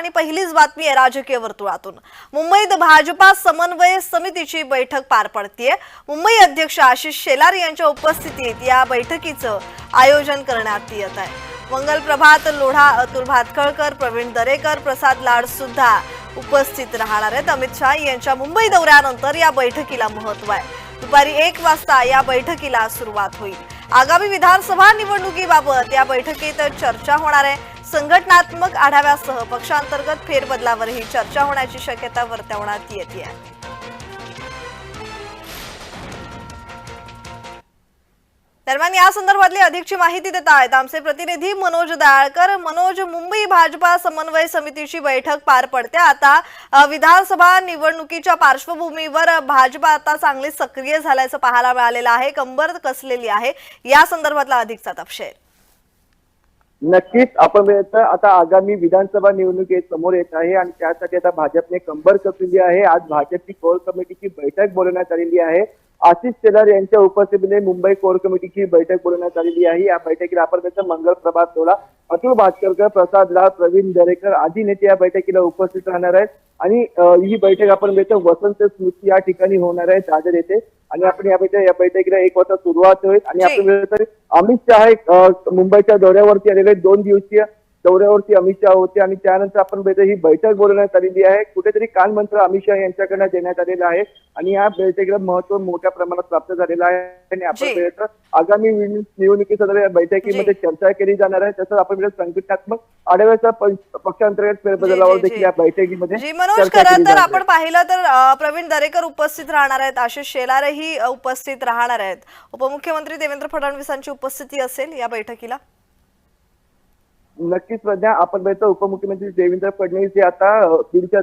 आणि पहिलीच बातमी आहे राजकीय वर्तुळातून. मुंबईत भाजपा समन्वय समितीची बैठक पार पडतीये. मुंबई अध्यक्ष आशिष शेलार यांच्या उपस्थितीत या बैठकीचं आयोजन करण्यात येत आहे. मंगल प्रभात लोढा अतुल भातखळकर प्रवीण दरेकर प्रसाद लाड सुद्धा उपस्थित राहणार आहेत. अमित शहा यांच्या मुंबई दौऱ्यानंतर या बैठकीला महत्त्व आहे. दुपारी एक वाजता या बैठकीला सुरुवात होईल. आगामी विधानसभा निवडणुकीबाबत या बैठकीत चर्चा होणार आहे. संघटनात्मक आढाव्यासह पक्षांतर्गत फेरबदलावरही चर्चा होण्याची शक्यता वर्तवण्यात येते दरम्यान या संदर्भातली अधिकची माहिती देत आहेत आमचे प्रतिनिधी मनोज दयाळकर. मनोज मुंबई भाजपा समन्वय समितीची बैठक पार पडते. आता विधानसभा निवडणुकीच्या पार्श्वभूमीवर भाजपा आता चांगली सक्रिय झाल्याचं पाहायला मिळालेलं आहे. कंबर कसलेली आहे? या संदर्भातला अधिकचा तपशील. नक्कीच आपण आता आगामी विधानसभा निवडणूक समोर येत आहे आणि त्यासाठी आता भाजपने कंबर कसलेली आहे. आज भाजपची कोर कमिटीची बैठक बोलवण्यात आलेली आहे. आशिष शेलार यांच्या उपस्थितीने मुंबई कोर कमिटीची बैठक बोलवण्यात आलेली आहे. या बैठकीला आपण त्याचा मंगल प्रभात सोहळा अतुल भातकरकर प्रसाद लाल प्रवीण दरेकर आदी नेते या बैठकीला उपस्थित राहणार आहेत आणि ही बैठक आपण बघितलं वसंत स्मृती या ठिकाणी होणार आहे दादर येथे आणि आपण या बैठक या बैठकीला एक वाजता सुरुवात होईल आणि. आपण अमित शहा मुंबईच्या दौऱ्यावरती आलेले. दोन दिवसीय दौऱ्यावरती अमित शहा होते आणि त्यानंतर आपण ही बैठक बोलवण्यात आलेली आहे. कुठेतरी काल मंत्र अमित शहा यांच्याकडनं देण्यात आलेला आहे आणि या बैठकीला महत्त्व मोठ्या प्रमाणात प्राप्त झालेलं आहे आणि आपण आगामी निवडणूक- निवडणुकीसंदर्भात या बैठकीमध्ये चर्चा केली जाणार आहे. तसंच आपण संघटनात्मक आढाव्याचा पक्षांतर्गत फेरबदलावर. देखील या बैठकीमध्ये तर आपण पाहिलं तर प्रवीण दरेकर उपस्थित राहणार आहेत. आशिष शेलारही उपस्थित राहणार आहेत. उपमुख्यमंत्री देवेंद्र फडणवीसांची उपस्थिती असेल या बैठकीला? नक्कीच सध्या आपण बघतो उपमुख्यमंत्री देवेंद्र फडणवीस हे आता बीडच्या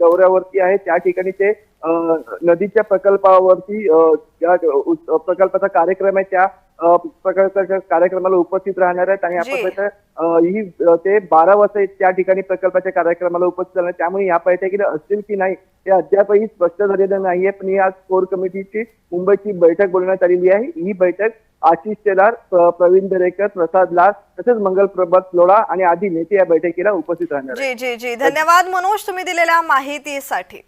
दौऱ्यावरती आहे. त्या ठिकाणी ते अ, नदीच्या प्रकल्पावरती अ, ज्या प्रकल्पाचा कार्यक्रम आहे. त्या प्रकल्पाच्या कार्यक्रमाला उपस्थित राहणार आहेत आणि आपण जी. बघतो, अ, ही ते बारा वाजता त्या ठिकाणी प्रकल्पाच्या कार्यक्रमाला उपस्थित राहणार त्यामुळे या बैठकीला असतील की नाही हे अद्यापही स्पष्ट झालेलं नाहीये पण या कोर कमिटीची मुंबईची बैठक बोलवण्यात आलेली आहे. ही बैठक आशिष शेलार प्रवीण दरेकर प्रसाद लाल तसेच मंगल प्रभात लोढा आणि आदी नेते या बैठकीला उपस्थित राहणार जी जी जी. धन्यवाद मनोज तुम्ही दिलेल्या माहितीसाठी.